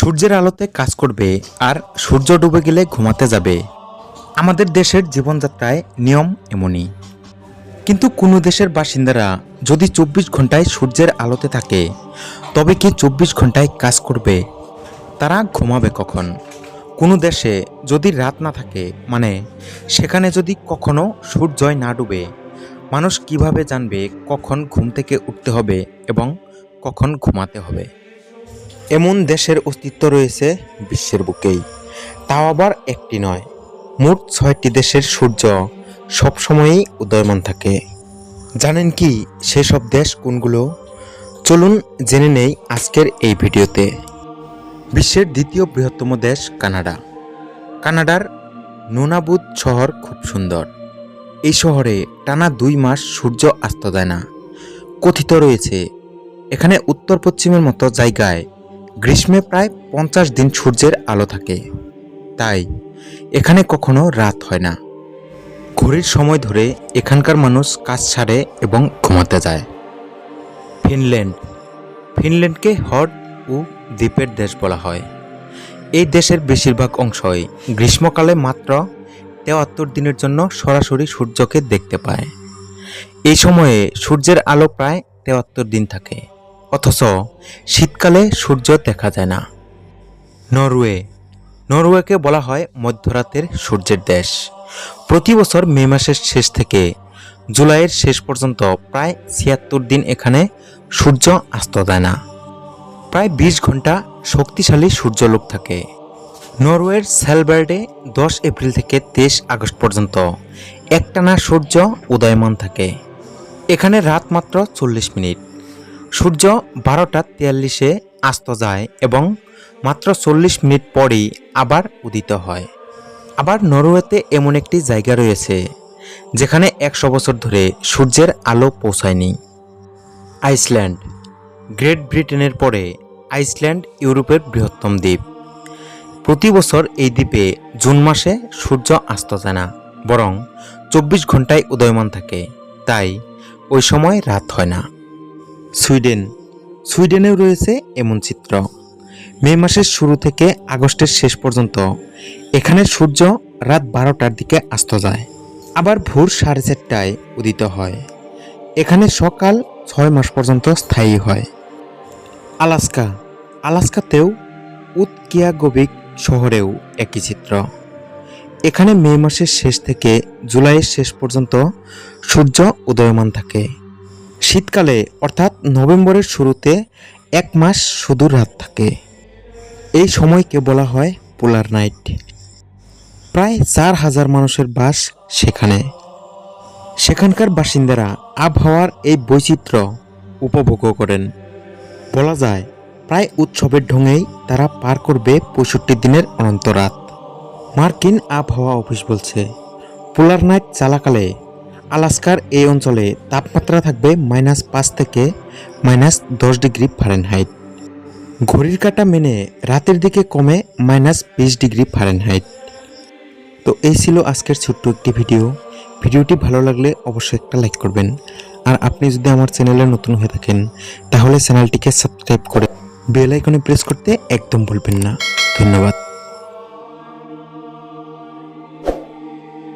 সূর্যের আলোতে কাজ করবে আর সূর্য ডুবে গেলে ঘুমাতে যাবে। আমাদের দেশের জীবনযাত্রায় নিয়ম এমনই। কিন্তু কোনো দেশের বাসিন্দারা যদি চব্বিশ ঘন্টায় সূর্যের আলোতে থাকে, তবে কি চব্বিশ ঘন্টায় কাজ করবে? তারা ঘুমাবে কখন? কোনো দেশে যদি রাত না থাকে মানে সেখানে যদি কখনো সূর্যয় না ডুবে, মানুষ কীভাবে জানবে কখন ঘুম থেকে উঠতে হবে এবং কখন ঘুমাতে হবে? এমন দেশের অস্তিত্ব রয়েছে বিশ্বের বুকেই। তাও আবার একটি নয়, মোট ছয়টি দেশের সূর্য সবসময়ই উদয়মান থাকে। জানেন কি সেসব দেশ কোনগুলো? চলুন জেনে নেই আজকের এই ভিডিওতে। বিশ্বের দ্বিতীয় বৃহত্তম দেশ কানাডা। কানাডার নোনাবুদ শহর খুব সুন্দর। এই শহরে টানা দুই মাস সূর্য আস্ত দেয় না। কথিত রয়েছে, এখানে উত্তর পশ্চিমের মতো জায়গায় গ্রীষ্মে প্রায় পঞ্চাশ দিন সূর্যের আলো থাকে। তাই এখানে কখনো রাত হয় না। ঘড়ির সময় ধরে এখানকার মানুষ কাজ ছাড়ে এবং ঘুমাতে যায়। ফিনল্যান্ড। ফিনল্যান্ডকে হট ও দ্বীপের দেশ বলা হয়। এই দেশের বেশিরভাগ অংশই গ্রীষ্মকালে মাত্র তেয়াত্তর দিনের জন্য সরাসরি সূর্যকে দেখতে পায়। এই সময়ে সূর্যের আলো প্রায় তেয়াত্তর দিন থাকে। অথচ শীতকালে সূর্য দেখা যায় না। নরওয়ে। নরওয়েকে বলা হয় মধ্যরাতের সূর্যের দেশ। প্রতি বছর মে মাসের শেষ থেকে জুলাইয়ের শেষ পর্যন্ত প্রায় ছিয়াত্তর দিন এখানে সূর্য আস্ত দেয় না। প্রায় বিশ ঘণ্টা শক্তিশালী সূর্যলোক থাকে। নরওয়ের সেলবার্ডে দশ এপ্রিল থেকে তেইশ আগস্ট পর্যন্ত একটানা সূর্য উদয়মান থাকে। এখানে রাত মাত্র চল্লিশ মিনিট। সূর্য বারোটা তিয়াল্লিশে আস্ত যায় এবং মাত্র চল্লিশ মিনিট পরেই আবার উদিত হয়। আবার নরওয়েতে এমন একটি জায়গা রয়েছে, যেখানে একশো বছর ধরে সূর্যের আলো পৌঁছায়নি। আইসল্যান্ড, গ্রেট ব্রিটেনের পরে আইসল্যান্ড ইউরোপের বৃহত্তম দ্বীপ। প্রতি বছর এই দ্বীপে জুন মাসে সূর্য আস্ত যায় না, বরং চব্বিশ ঘন্টায় উদয়মান থাকে, তাই ওই সময় রাত হয় না। সুইডেন। সুইডেনেও রয়েছে এমন চিত্র। মে মাসের শুরু থেকে আগস্টের শেষ পর্যন্ত এখানে সূর্য রাত বারোটার দিকে অস্ত যায়, আবার ভোর সাড়ে চারটায় উদিত হয়। এখানে সকাল ছয় মাস পর্যন্ত স্থায়ী হয়। আলাস্কা। আলাস্কাতেও উৎকিয়াগোবিক শহরেও একই চিত্র। এখানে মে মাসের শেষ থেকে জুলাইয়ের শেষ পর্যন্ত সূর্য উদয়মান থাকে। শীতকালে, অর্থাৎ নভেম্বরের শুরুতে এক মাস শুধু রাত থাকে। এই সময়কে বলা হয় পোলার নাইট। প্রায় চার হাজার মানুষের বাস সেখানে। সেখানকার বাসিন্দারা আবহাওয়ার এই বৈচিত্র্য উপভোগও করেন। বলা যায়, প্রায় উৎসবের ঢঙেই তারা পার করবে পঁয়ষট্টি দিনের অনন্ত রাত। মার্কিন আবহাওয়া অফিস বলছে, পোলার নাইট চালাকালে আলাস্কার এই অঞ্চলে তাপমাত্রা থাকবে মাইনাস পাঁচ থেকে মাইনাস দশ ডিগ্রি ফারেনহাইট ঘড়ির কাঁটা মেনে রাতের দিকে কমে মাইনাস বিশ ডিগ্রি ফারেনহাইট তো এই ছিল আজকের ছোট্ট একটি ভিডিও। ভিডিওটি ভালো লাগলে অবশ্যই একটা লাইক করবেন। আর আপনি যদি আমার চ্যানেলে নতুন হয়ে থাকেন, তাহলে চ্যানেলটিকে সাবস্ক্রাইব করে বেল আইকনে প্রেস করতে একদম ভুলবেন না। ধন্যবাদ।